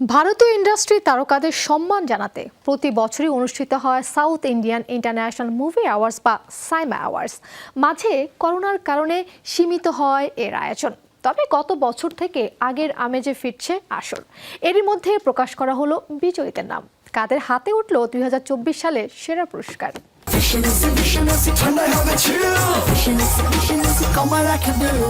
ভারতীয় ইন্ডাস্ট্রি তারকাদের সম্মান জানাতে প্রতি বছরই অনুষ্ঠিত হয় South Indian International Movie Awards বা সাইমা অ্যাওয়ার্ডস। মাঝে করোনার কারণে সীমিত হয় এর আয়োজন। তবে গত বছর থেকে আগের আমেজে ফিরছে আসর। এরই মধ্যে প্রকাশ করা হলো বিজয়ীদের নাম। কাদের হাতে উঠল দুই সালের সেরা পুরস্কার। Visionist, visionist, ঠান্ডায় হবে chill. Visionist, visionist, কমা রাখে বিল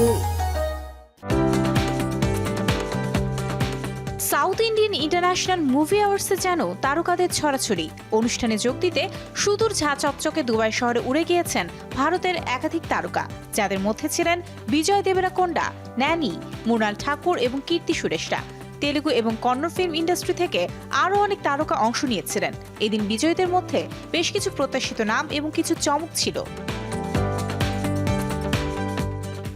সাউথ ইন্ডিয়ান ইন্টারন্যাশনাল মুভি অ্যাওয়ার্ডসে যেন তারকাদের ছড়াছড়ি। অনুষ্ঠানে যোগ দিতে সুদূর ঝা চকচকে দুবাই শহরে উড়ে গিয়েছেন ভারতের একাধিক তারকা। যাদের মধ্যে ছিলেন বিজয় দেবরাকোন্ডা, ন্যানি, মৃণাল ঠাকুর এবং কীর্তি সুরেশরা। তেলেগু এবং কন্নড় ফিল্ম ইন্ডাস্ট্রি থেকে আরও অনেক তারকা অংশ নিয়েছিলেন। এদিন বিজয়ীদের মধ্যে বেশ কিছু প্রত্যাশিত নাম এবং কিছু চমক ছিল।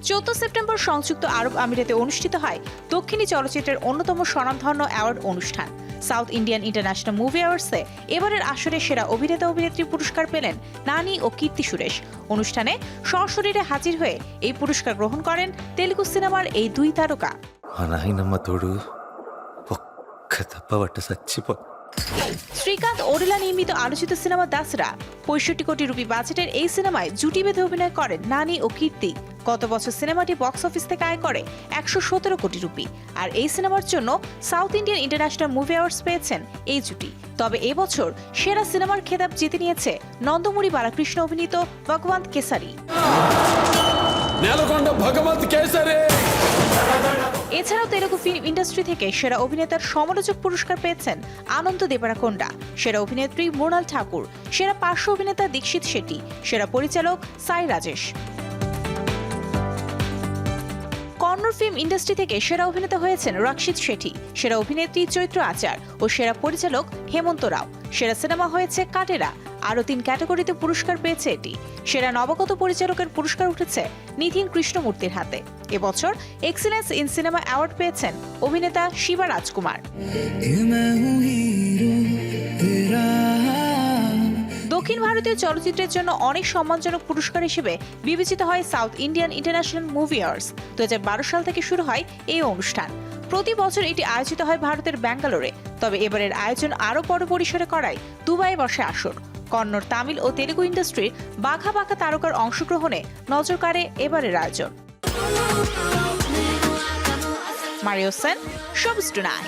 চোদ্দ সেপ্টেম্বর সংযুক্ত আরব আমিরাতে অনুষ্ঠিত হয় দক্ষিণী চলচ্চিত্রের অন্যতম স্বনামধন্য অ্যাওয়ার্ড অনুষ্ঠান। সাউথ ইন্ডিয়ান ইন্টারন্যাশনাল মুভি অ্যাওয়ার্ডসে এবারের আসরে সেরা অভিনেতা অভিনেত্রী পুরস্কার পেলেন নানি ও কীর্তি সুরেশ। অনুষ্ঠানে সশরীরে হাজির হয়ে এই পুরস্কার গ্রহণ করেন তেলুগু সিনেমার এই দুই তারকা। শ্রীকান্ত ওরেলা নির্মিত আলোচিত সিনেমা দাসরা। পঁয়ষট্টি কোটি রুপি বাজেটের এই সিনেমায় জুটি বেঁধে অভিনয় করেন নানি ও কীর্তি। গত বছর সিনেমাটি বক্স অফিস থেকে আয় করে একশো সতেরো কোটি রুপি। আর এই সিনেমার জন্য South Indian International Movie Awards পেয়েছেন এই জুটি। তবে এবছর সেরা সিনেমার খেতাব জিতে নিয়েছে নন্দমুরি বালাকৃষ্ণ অভিনীত ভগবন্ত কেসারি এছাড়াও তেলুগু ফিল্ম ইন্ডাস্ট্রি থেকে সেরা অভিনেতার সমালোচক পুরস্কার পেয়েছেন আনন্দ দেবরাকোন্ডা। সেরা অভিনেত্রী মোনাল ঠাকুর সেরা পার্শ্ব অভিনেতা দীক্ষিত শেট্টি সেরা পরিচালক সাই রাজেশ। কন্নড় ফিল্ম ইন্ডাস্ট্রি থেকে সেরা অভিনেতা হয়েছেন রক্ষিত শেঠি, সেরা অভিনেত্রী চৈত্র আচার ও সেরা পরিচালক হেমন্ত রাও। সেরা সিনেমা হয়েছে কাটেরা, আরও তিন ক্যাটাগরিতে পুরস্কার পেয়েছে এটি। সেরা নবাগত পরিচালকের পুরস্কার উঠেছে নিধিন কৃষ্ণমূর্তির হাতে। এবছর এক্সিলেন্স ইন সিনেমা অ্যাওয়ার্ড পেয়েছেন অভিনেতা শিবা রাজকুমার। দক্ষিণ ভারতীয় চলচ্চিত্রের জন্য অনেক সম্মানজনক পুরস্কার হিসেবে বিবেচিত হয় South Indian International Movie Awards দু সাল থেকে শুরু হয় এই অনুষ্ঠান। প্রতি বছর এটি আয়োজিত হয় ভারতের ব্যাঙ্গালোরে। তবে এবারের আয়োজন আরও বড় পরিসরে করায় দুবাই বসে আসর। কন্নড়, তামিল ও তেলুগু ইন্ডাস্ট্রির বাঘা বাঘা তারকার অংশগ্রহণে নজর কাড়ে এবারের আয়োজন। Mario Sen tonight